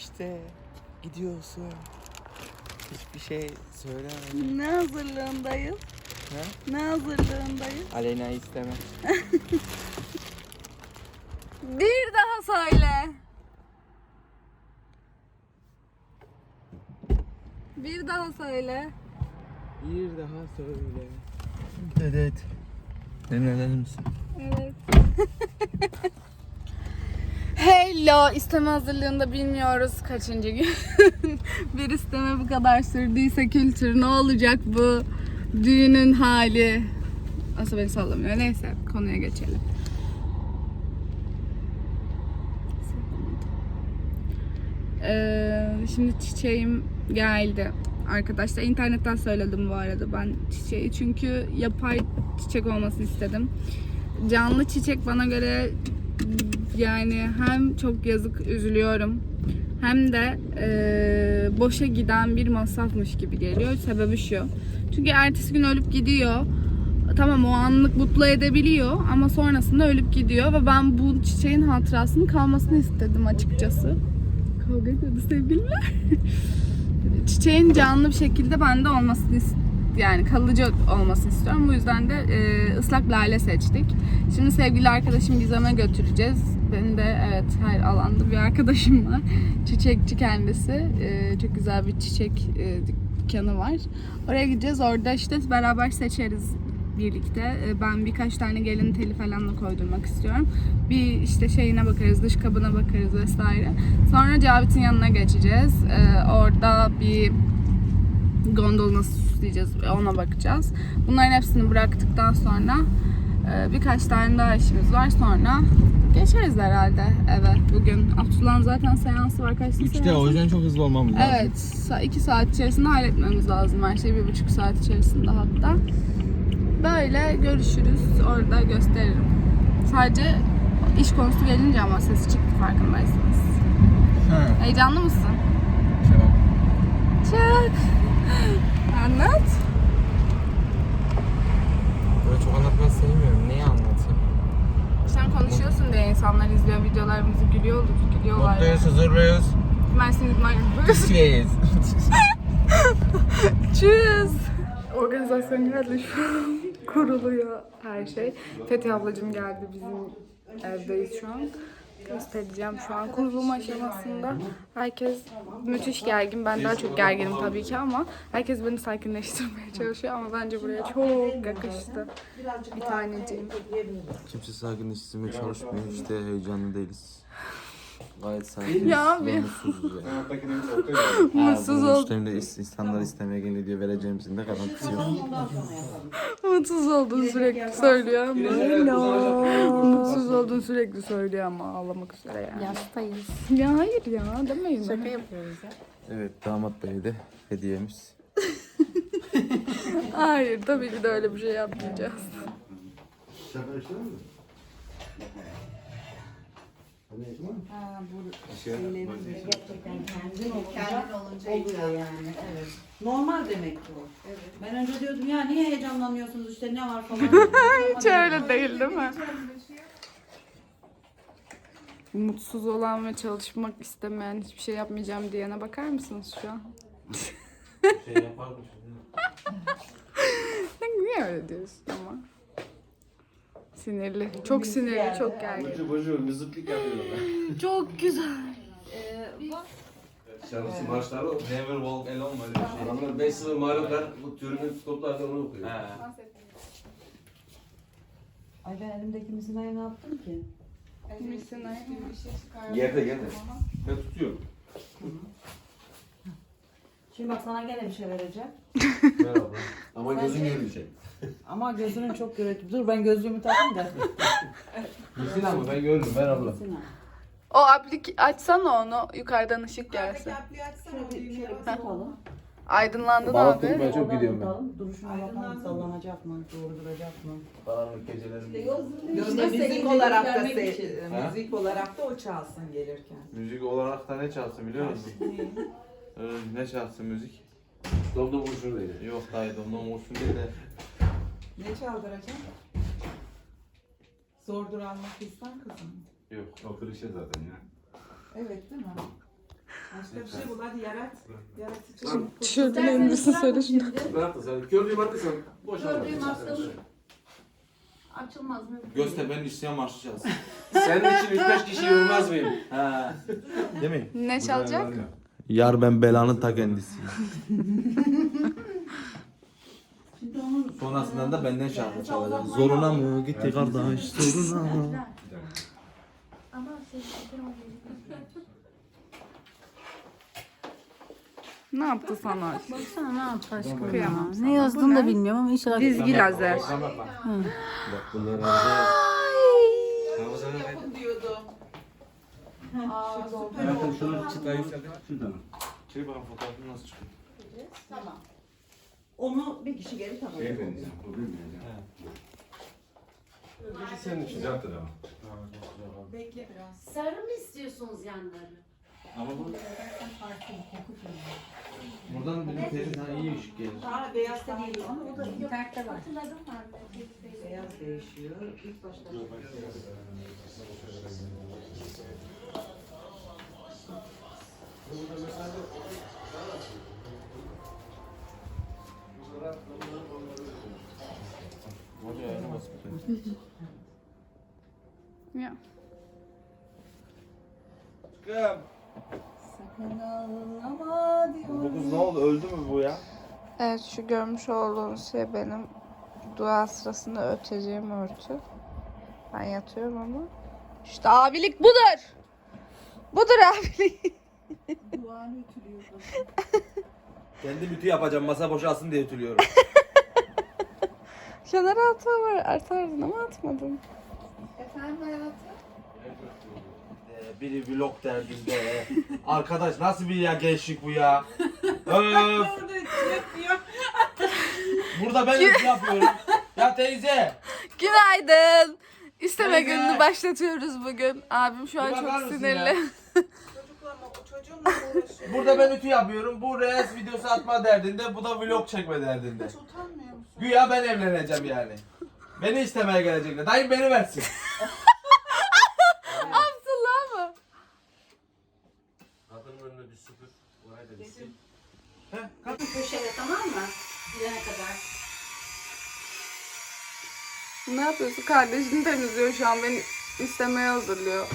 İşte gidiyorsun. Hiçbir şey söylemedim. Ne hazırlığındayız? Ha? Ne hazırlığındayız? Aleyna isteme. Bir daha söyle. Bir daha söyle. Bir daha söyle. Evet. Dinlenir misin? Evet. Hello, isteme hazırlığında bilmiyoruz kaçıncı gün. bir isteme bu kadar sürdüyse kültür ne olacak bu düğünün hali? Asıl beni sallamıyor. Neyse konuya geçelim. Ee, şimdi çiçeğim geldi. Arkadaşlar internetten söyledim bu arada ben çiçeği çünkü yapay çiçek olmasını istedim. Canlı çiçek bana göre yani hem çok yazık üzülüyorum hem de e, boşa giden bir masrafmış gibi geliyor. Sebebi şu. Çünkü ertesi gün ölüp gidiyor. Tamam o anlık mutlu edebiliyor ama sonrasında ölüp gidiyor ve ben bu çiçeğin hatırasının kalmasını istedim açıkçası. Kavga ediyordu sevgililer. Çiçeğin canlı bir şekilde bende olmasını ist- yani kalıcı olmasını istiyorum. Bu yüzden de e, ıslak lale seçtik. Şimdi sevgili arkadaşım Gizem'e götüreceğiz. Benim de evet her alanda bir arkadaşım var. Çiçekçi kendisi. E, çok güzel bir çiçek e, dükkanı var. Oraya gideceğiz. Orada işte beraber seçeriz birlikte. E, Ben birkaç tane gelin teli falan da koydurmak istiyorum. Bir işte şeyine bakarız, dış kabına bakarız vesaire. Sonra Cavit'in yanına geçeceğiz. E, Orada bir gondol nasıl süsleyeceğiz ona bakacağız. Bunların hepsini bıraktıktan sonra e, birkaç tane daha işimiz var. Sonra geçeriz herhalde eve bugün. Abdullah'ın zaten seansı var. Kaç Üçte seansı? o yüzden çok hızlı olmamız lazım. Evet, iki saat içerisinde halletmemiz lazım her şeyi. Bir buçuk saat içerisinde hatta. Böyle görüşürüz. Orada gösteririm. Sadece iş konusu gelince ama sesi çıktı farkındaysanız. Ha. Heyecanlı mısın? Tamam. Çok. Anlat. Böyle çok anlatmayı sevmiyorum. Neyi anlatayım? Konuşuyorsun diye insanlar izliyor videolarımızı gülüyorlar, gülüyorlar. Mutluyuz, huzurluyuz. Mersin İdman Cheers. Tschüss. Organizasyon geldi şu an. Kuruluyor her şey. Fethi ablacığım geldi bizim evdeyiz şu an. Göstereceğim şu an kurulum aşamasında. Herkes müthiş gergin. Ben daha çok gerginim tabii ki ama herkes beni sakinleştirmeye çalışıyor ama bence buraya çok yakıştı. Bir taneciğim. Kimse sakinleştirmeye çalışmıyor. İşte heyecanlı değiliz. Gayet sakiniz Ya ve bir- mutsuzuz yani. Mutsuz Bunun ol, üstlerinde is- insanlar istemeye geliyor vereceğimizin de garantisi yok. mutsuz olduğunu sürekli söylüyor ama. Hello. Mutsuz olduğunu sürekli söylüyor ama ağlamak üzere yani. Yastayız. Ya hayır ya demeyin. Şaka yapıyoruz ya. Evet damat bey de hediyemiz. Hayır tabii ki de öyle bir şey yapmayacağız. Ha, bu şeylerimiz gerçekten kendin olunca, oluyor yani. Evet. Normal demek ki o. Ben önce diyordum ya niye heyecanlanıyorsunuz işte ne var falan. Hiç öyle değil değil mi? Mutsuz olan ve çalışmak istemeyen hiçbir şey yapmayacağım diyene bakar mısınız şu an? Şey yaparmış. Sen niye öyle diyorsun ama? Sinirli. Çok sinirli, çok gergin. Bocu bocu mızıklık yapıyorlar. Çok güzel. Şarkısı marşları o. Never walk alone böyle bir şey. Adamlar 5 sıfır mağluplar bu türünün toplarda onu okuyor. Ay ben elimdeki misinayı ne yaptım ki? Yerde yerde. Ben tutuyorum. Şimdi bak sana gene bir şey vereceğim. Merhaba. Ama gözün görmeyecek. Ama gözünün çok gürültü. Dur ben gözlüğümü takayım da. Gitsin ama ben gördüm ver abla. Sinan. O aplik açsana onu yukarıdan ışık gelsin. Şöyle bir, şöyle bir tutalım. Aydınlandın abi. ben çok Oradan gidiyorum ben. tutalım. Duruşuna bakalım sallanacak mı? Doğru duracak mı? Karanlık gecelerimde. İşte müzik olarak da se- için. Ha? müzik olarak da o çalsın gelirken. Müzik olarak da ne çalsın biliyor musun? Ee, ne çalsın müzik? Domdom vuruşunu değil. Yok dayı domdom olsun diye de. Ne çaldıracağım? Zordur almak insan kızım. Yok. O klişe zaten ya. Evet değil mi? Başka bir şey bul hadi yarat. Yaratıcı. Tişörtün elbisini söyle şunu. Bırak da sen gördüğüm hakkı sen boş ver. Gördüğüm hastalık açılmaz mı? Göztepe'nin İstiyan Marşı çalsın. Senin için 3-5 kişi yormaz mıyım? He. Değil mi? Ne çalacak? Yar ben belanın ta kendisi. Şimdi onu Sonrasında da benden şarkı çalacak. Zoruna mı gitti kardeş zoruna. Ne yaptı sana? Baksana ne yaptı aşkım Kıyamam ya. Ne yazdığını da bilmiyorum ama inşallah. Dizgi lazer. Bak bunlar Yapın diyordum. Hayatım şunu çıtayı şuradan. Şey bakın fotoğrafı nasıl çıkıyor? Tamam. Onu bir kişi geri tamam. Şey benziyor. Bu değil mi? Senin için zaten ama. Bekle biraz. Sarı mı istiyorsunuz yanları? Ama bu buradan bizim teyze sana iyi ışık gelir. Daha beyaz da değil. Ama o da internette var. Hatırladım ben de. Beyaz değişiyor. İlk başta. Basıp Ya. Sakın ağlama diyor. Bu kız ne oldu? Öldü mü bu ya? Evet şu görmüş olduğunuz şey benim dua sırasında öteceğim örtü. Ben yatıyorum ama. İşte abilik budur. Budur abilik. Duanı ütülüyor. Kendi bütü yapacağım masa boşalsın diye ütülüyorum. Kenara atma var. Atardın ama atmadın. Ee, biri vlog derdinde. Arkadaş nasıl bir ya gençlik bu ya? Öf. Yapıyor. Burada ben ütü yapıyorum. Ya teyze. Günaydın. İsteme Teyze. gününü başlatıyoruz bugün. Abim şu an Bir bakar çok mısın sinirli. ya? Çocuğumla uğraşıyor. Burada ben ütü yapıyorum. Bu reels videosu atma derdinde. Bu da vlog çekme derdinde. Hiç utanmıyor musun? Güya ben evleneceğim yani. Beni istemeye gelecekler. Dayım beni versin. Abdullah mı? Kadının önüne bir süpür. Oraya da bir sil. Köşede tamam mı? Gidene kadar. Ne yapıyorsun? Kardeşini temizliyor şu an. Beni istemeye hazırlıyor.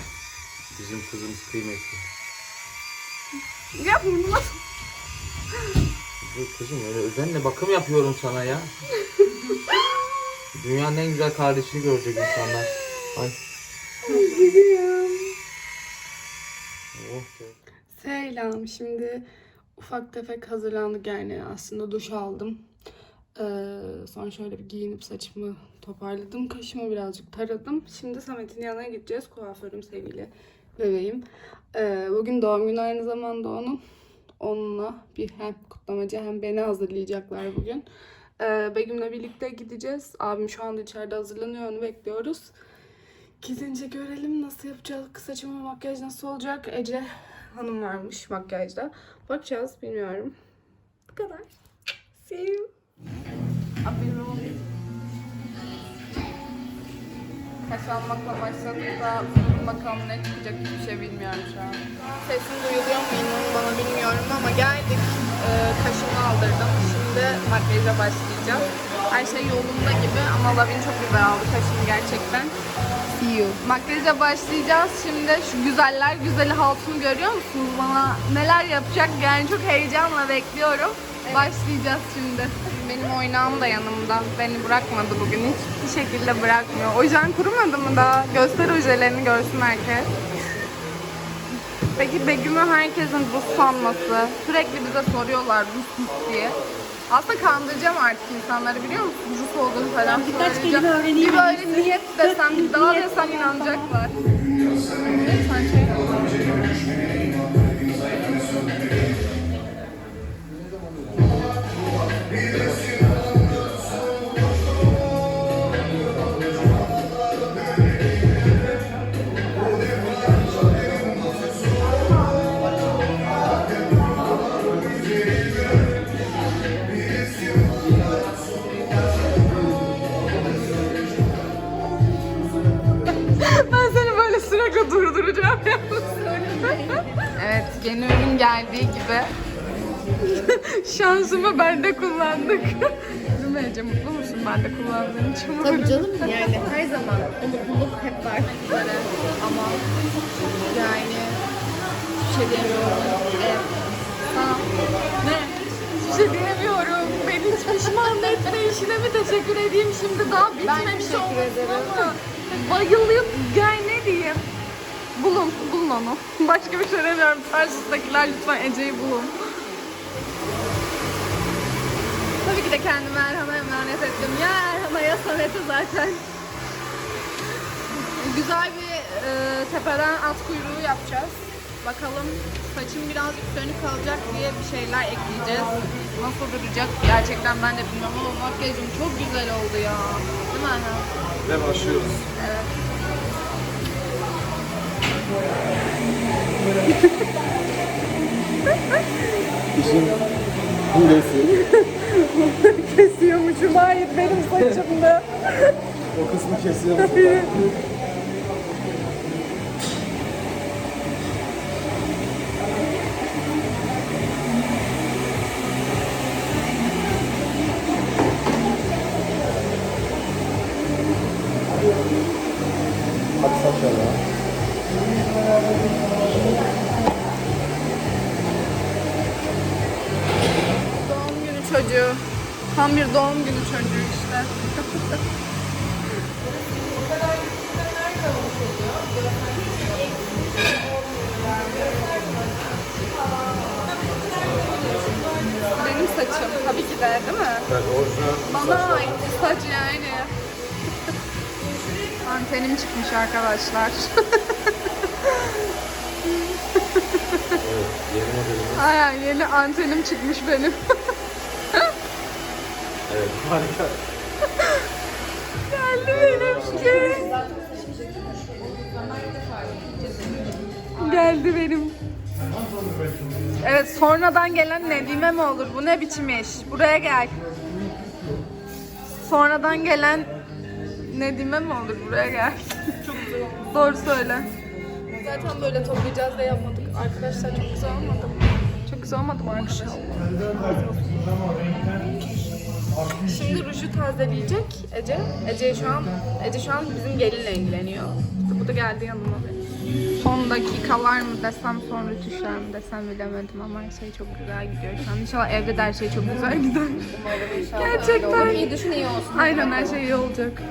Bizim kızımız kıymetli. Yapma bunu. Dur kızım öyle özenle bakım yapıyorum sana ya. Dünyanın en güzel kardeşini görecek insanlar. Ay. Oh, Selam. Şimdi ufak tefek hazırlandık yani aslında duş aldım. Ee, sonra şöyle bir giyinip saçımı toparladım. Kaşımı birazcık taradım. Şimdi Samet'in yanına gideceğiz. Kuaförüm sevgili bebeğim. Ee, bugün doğum günü aynı zamanda onun. Onunla bir hem kutlamacı hem beni hazırlayacaklar bugün. Ee, Begüm'le birlikte gideceğiz. Abim şu anda içeride hazırlanıyor. Onu bekliyoruz. Gidince görelim nasıl yapacağız. Saçımı makyaj nasıl olacak. Ece Hanım varmış makyajda. Bakacağız bilmiyorum. Bu kadar. See you. Kaş almakla başladık da bakalım ne çıkacak hiçbir şey bilmiyorum şu an. Sesim duyuluyor mu inanın bana bilmiyorum ama geldik. Ee, kaşımı aldırdım. Şimdi makyaja başlayacağım. Her şey yolunda gibi ama Lavin çok güzel aldı kaşımı gerçekten. You. Makyaja başlayacağız şimdi. Şu güzeller güzeli hatunu görüyor musunuz? Bana neler yapacak yani çok heyecanla bekliyorum. Başlayacağız şimdi. Benim oynağım da yanımda. Beni bırakmadı bugün hiç. Bir şekilde bırakmıyor. Ojen kurumadı mı daha? Göster ojelerini görsün herkes. Peki Begüm'ü herkesin Rus sanması. Sürekli bize soruyorlar Rus diye. Aslında kandıracağım artık insanları biliyor musun? Rus olduğunu falan birkaç söyleyeceğim. kelime öğreneyim. Bir böyle niyet desem, bir daha desem inanacaklar. Sen şey Evet, yeni ürün geldiği gibi. Şansımı ben de kullandık. Ece? Mutlu musun ben de kullandığım için? Tabii canım yani her zaman o mutluluk hep var. Böyle ama yani bir şey diyemiyorum. Evet. Sana ne? Bir şey diyemiyorum. Beni hiç pişman etme işine mi teşekkür edeyim şimdi daha bitmemiş olmasın ama. Bayılıyorum. Yani ne diyeyim? Bulun, bulun onu. Başka bir şey demiyorum. Karşınızdakiler lütfen Ece'yi bulun. Tabii ki de kendimi Erhan'a emanet ettim. Ya Erhan'a ya Samet'e zaten. Güzel bir e, tepeden at kuyruğu yapacağız. Bakalım saçım birazcık sönük kalacak diye bir şeyler ekleyeceğiz. Nasıl duracak gerçekten ben de bilmiyorum ama makyajım çok güzel oldu ya. Değil mi Erhan? Ve başlıyoruz. Evet. Kesiyormuşum. Hayır benim saçımda. O kısmı kesiyor çocuğu. Tam bir doğum günü çocuğu işte. Benim saçım tabii ki de değil mi? Evet, orijinal Bana ait bir saç yani. Antenim çıkmış arkadaşlar. yeni. Aynen yeni antenim çıkmış benim. Evet, harika. Geldi benimki. Geldi benim. Evet sonradan gelen Nedime mi olur? Bu ne biçim iş? Buraya gel. Sonradan gelen Nedime mi olur? Buraya gel. Çok güzel Doğru söyle. Zaten böyle toplayacağız da yapmadık. Arkadaşlar çok güzel olmadı mı? Çok güzel olmadı mı arkadaşlar? Şimdi ruju tazeleyecek Ece. Ece şu an Ece şu an bizim gelinle ilgileniyor. İşte bu da geldi yanıma. Son dakikalar mı desem son rütüşler mi desem bilemedim ama her şey çok güzel gidiyor şu an. İnşallah evde de her şey çok güzel gider. Gerçekten. İyi düşün iyi olsun. Aynen her şey iyi olacak.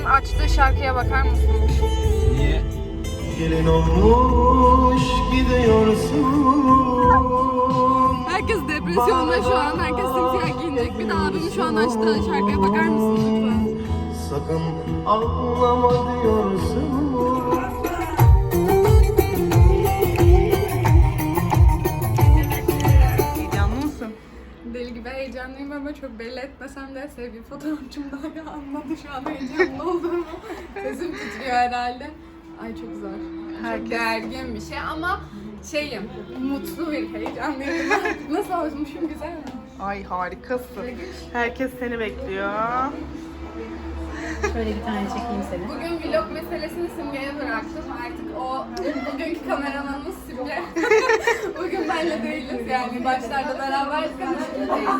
An açtığı şarkıya bakar mısınız? Niye? Gelin olmuş gidiyorsun Herkes depresyonda şu an. Herkes simsiyah giyinecek. Bir de abimin şu an açtığı şarkıya bakar mısınız lütfen? Sakın ağlama diyorsun heyecanlıyım ama çok belli etmesem de sevgili fotoğrafçım daha anladı şu an heyecanlı olduğumu. Sesim titriyor herhalde. Ay çok zor. Çok gergin bir şey ama şeyim, mutlu bir heyecanlıyım. Nasıl olmuşum güzel mi? Ay harikasın. Herkes seni bekliyor. Şöyle bir tane çekeyim seni. Bugün vlog meselesini Simge'ye bıraktım. Artık o bugünkü kameramanımız Simge. Bugün benle değiliz yani. Başlarda beraber şimdi değiliz.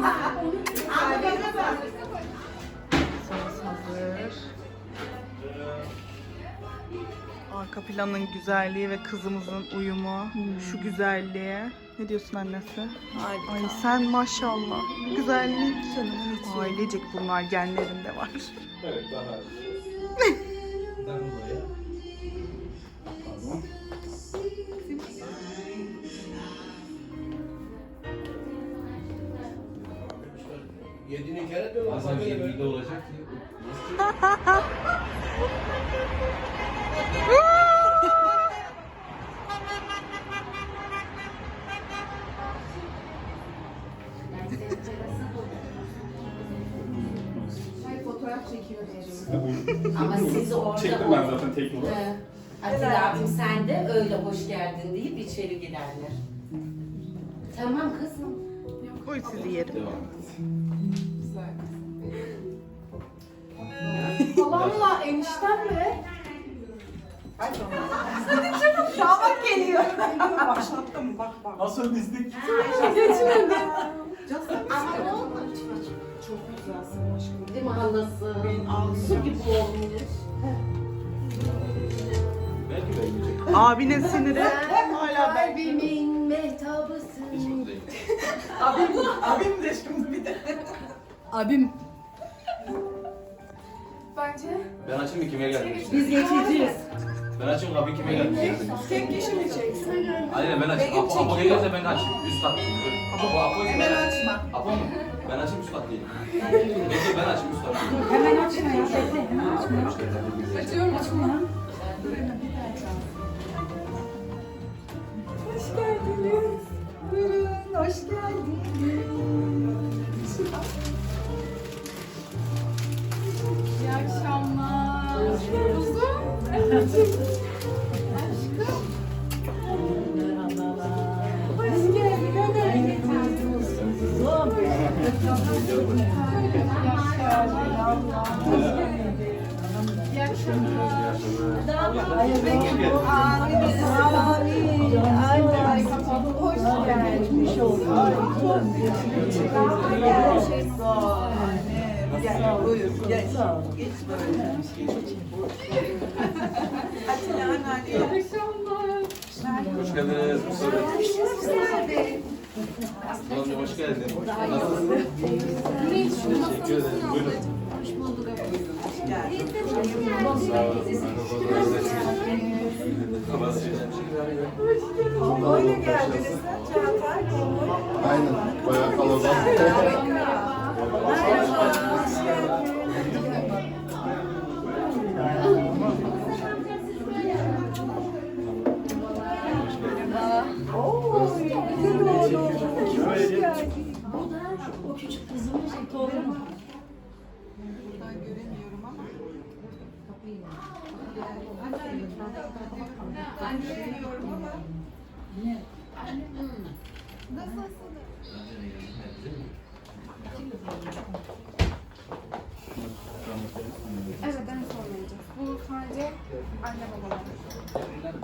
Hazır. Arka planın güzelliği ve kızımızın uyumu, şu güzelliğe. Ne diyorsun annesi? Ay sen maşallah. Güzellik. Ailecek bunlar genlerinde var. Evet, daha Ben buraya. Pardon. Bazen 20'de olacak ki. Nasıl? Ama siz orada Çektim ben zaten teknik olarak. Ee, Atilla abim sen de öyle hoş geldin deyip içeri giderler. Tamam kızım. Koy sizi yerim. Et. Halamla eniştem mi? Damat geliyor. Başlattım bak bak. Nasıl dizdik? Ama ne olmuş? Çok güzelsin Ben ağlıyorum. Su gibi olmuş. Belki. Abinin siniri hala ben. Kalbimin mehtabısın. Hiç mutlu değil. Abim, abim de şimdi bir de. Abim. Bence. Ben açayım mı kime gelmiş? Biz geçeceğiz. Ben açayım kapıyı kime gelmiş? Tek kişi mi çeksin? Aynen ben açayım. Apo, Apo gelirse ben açayım. Üstad. Apo, Apo ben Hemen açma. Apo mu? Ben açayım üstad değilim. Bekle ben açayım üstad değilim. Hemen açma ya. Bekle. Hemen açma. Açıyorum açma. Hoş geldiniz. Buyurun, hoş geldiniz. Hoş geldin. Hemen getirdin. İyi akşamlar. Hoş geldiniz. Gel, buyur. Gel. Geç böyle. Atilla anneanne. Hoş geldiniz. Oğlum hoş geldin. Nasılsın? Teşekkür ederim. Buyurun. Gel. Sağ olun. Öyle geldiniz. Çağatay. Aynen. Bayağı kalabalık. O kızımın torunu. Ben göremiyorum ama. Ben göremiyorum ama. Evet en son olacak. Bu sadece anne babalar. Sen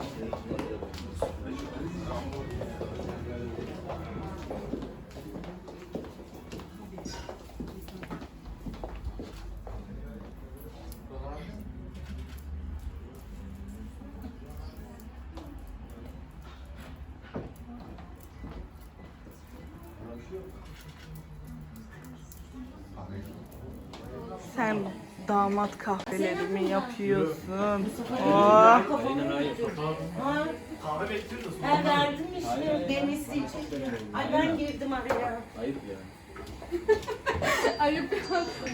damat kahvelerimi yapıyorsun. Oh. Ben verdim işte demesi için. Ay ben girdim araya. Ayıp ya. Ayıp,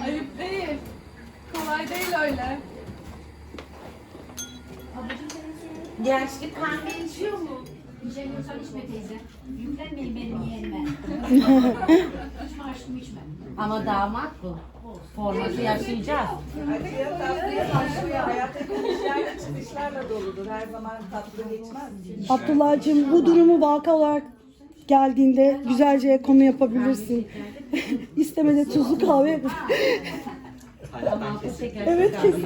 ayıp değil. Kolay değil öyle. Gençlik kahve içiyor mu? İçemiyorsan içme teyze. Yüklenmeyin benim yeğenime. içme aşkım içme. Ama damat bu. Forması yaşayacağız. Acıya tatlıya başlıyor. Hayat hepimiz işlerle çıkışlarla doludur. Her zaman tatlı geçmez. Abdullah'cığım bu durumu vaka olarak geldiğinde güzelce konu yapabilirsin. İstemede tuzlu kahve. Evet kesin.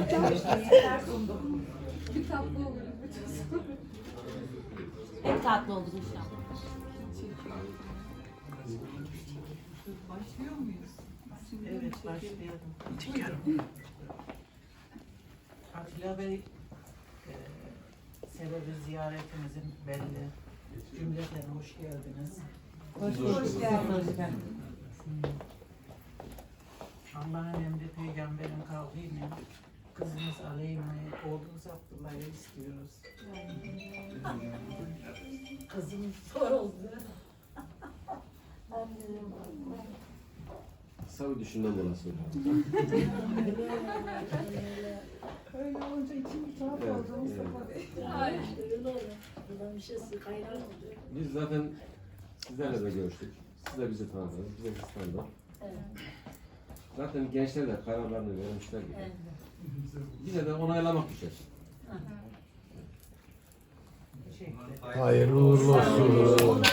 Bir tatlı olur. Hep tatlı olur inşallah. Evet başlayalım. Atilla Bey, e, sebebi ziyaretimizin belli. Cümleten hoş geldiniz. Hoş geldin. Allah'ın emri peygamberin kavliyle kızımız Aleyhine, oğlumuz Abdullah'ı istiyoruz. Kızım soruldu. Kısa bir düşünme molası. Öyle olunca içim bir tuhaf Evet, oldu Mustafa Bey. Biz zaten sizlerle de görüştük. Siz de bizi tanıdınız, biz de sizi tanıdık. Zaten gençler de kararlarını vermişler gibi. Bize de onaylamak düşer. Hayırlı uğurlu olsun.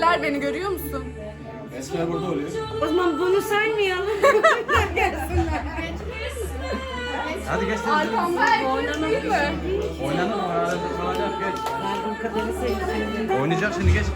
Hemen de verdiler beni görüyor musun? Eskiler burada oluyor. O zaman bunu saymayalım. Hadi geç. Arkamda erkek değil mi? Oynanır mı? Kalacak geç. Oynayacak şimdi geç.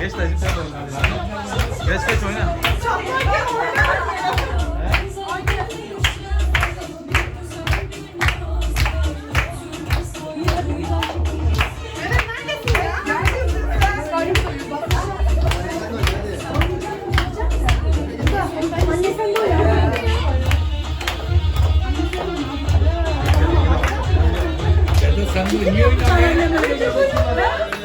Geç dayıcım sen de oyna. Geç geç oyna. Sen de niye oynamıyorsun? Hatta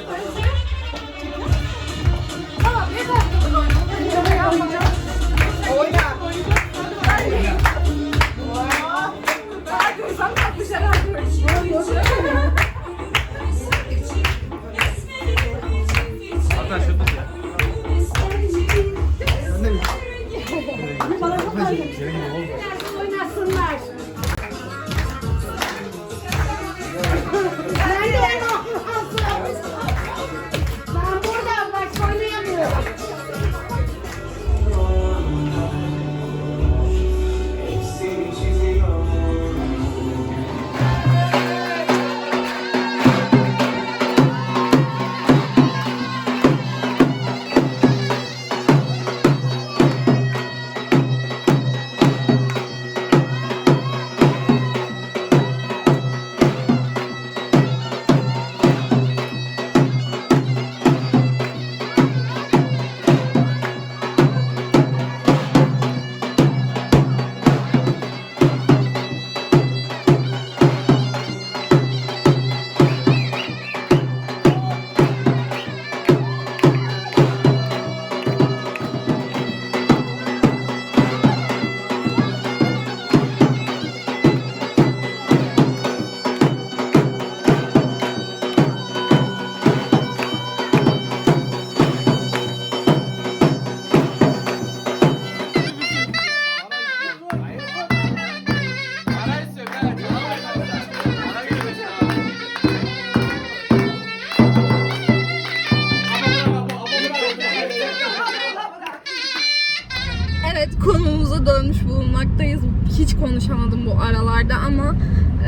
konuşamadım bu aralarda ama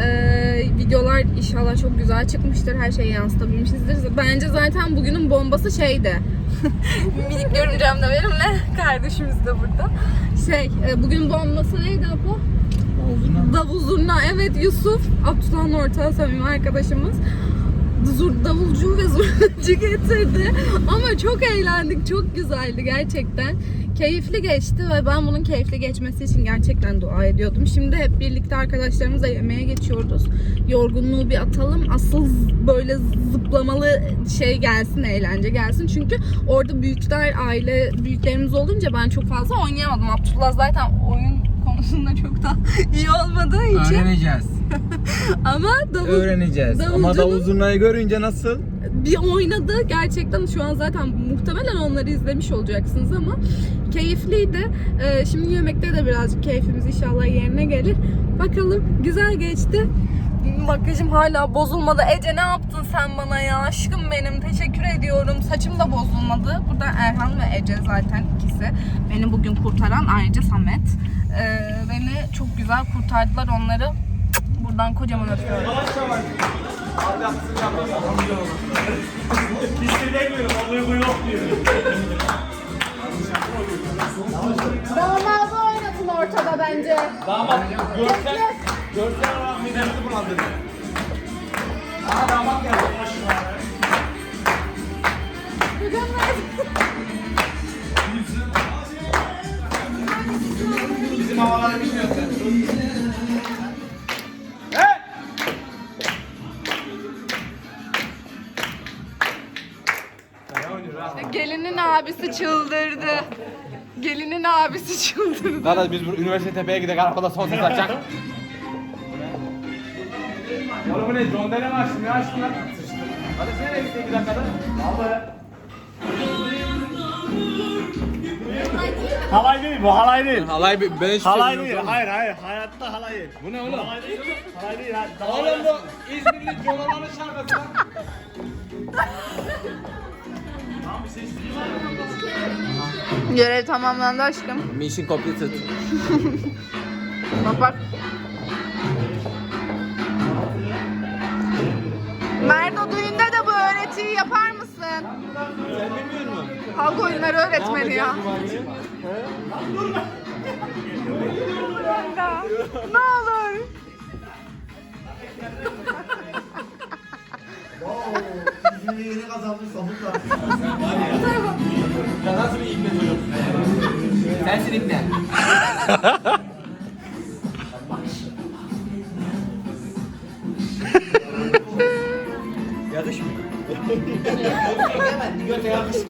e, videolar inşallah çok güzel çıkmıştır. Her şeyi yansıtabilmişizdir. Bence zaten bugünün bombası şeydi. Minik görümcem de benimle. Kardeşimiz de burada. Şey, e, bugün bombası neydi Apo? Davul zurna. Evet Yusuf, Abdullah'ın ortağı samimi arkadaşımız. Zur, davulcu ve zurnacı getirdi. Ama çok eğlendik, çok güzeldi gerçekten. Keyifli geçti ve ben bunun keyifli geçmesi için gerçekten dua ediyordum. Şimdi hep birlikte arkadaşlarımızla yemeğe geçiyoruz. Yorgunluğu bir atalım. Asıl böyle zıplamalı şey gelsin, eğlence gelsin. Çünkü orada büyükler, aile büyüklerimiz olunca ben çok fazla oynayamadım. Abdullah zaten oyun konusunda çok da iyi olmadığı için. Öğreneceğiz. Ama davul, Öğreneceğiz. Ama Davulcunun- davul zurnayı görünce nasıl? bir oynadı. Gerçekten şu an zaten muhtemelen onları izlemiş olacaksınız ama keyifliydi. Ee, şimdi yemekte de birazcık keyfimiz inşallah yerine gelir. Bakalım güzel geçti. Makyajım hala bozulmadı. Ece ne yaptın sen bana ya? Aşkım benim. Teşekkür ediyorum. Saçım da bozulmadı. Burada Erhan ve Ece zaten ikisi. Beni bugün kurtaran ayrıca Samet. Ee, beni çok güzel kurtardılar onları. Buradan kocaman öpüyorum. Damadı oynatın ortada bence. Damat görsel, görsel olarak midemizi bulandırdı. Aha damat geldi. Mükemmel. bizim havaları bilmiyorsun. Gelinin abisi çıldırdı. Abisi çıldırdı. Kardeş biz bu üniversite tepeye gidelim arabada son ses açacak. Oğlum bu ne? John Dene mi açtın? Ne açtın lan? Hadi sen gittin bir dakikada? Abi. Halay değil bu halay değil. Halay ben hiç Halay değil. Hayır hayır. Hayatta halay değil. Bu ne oğlum? Halay değil. Halay değil. ha. Oğlum bu İzmirli Jonalan'ın şarkısı lan. Görev tamamlandı aşkım. Mission completed. Bak bak. Merdo düğünde de bu öğretiyi yapar mısın? Sen bilmiyor musun? Halk oyunları öğretmeni ya. ne olur. Ya nasıl bir ikna çocuk? Sensin ikna. Yakışmıyor. Göte yakış.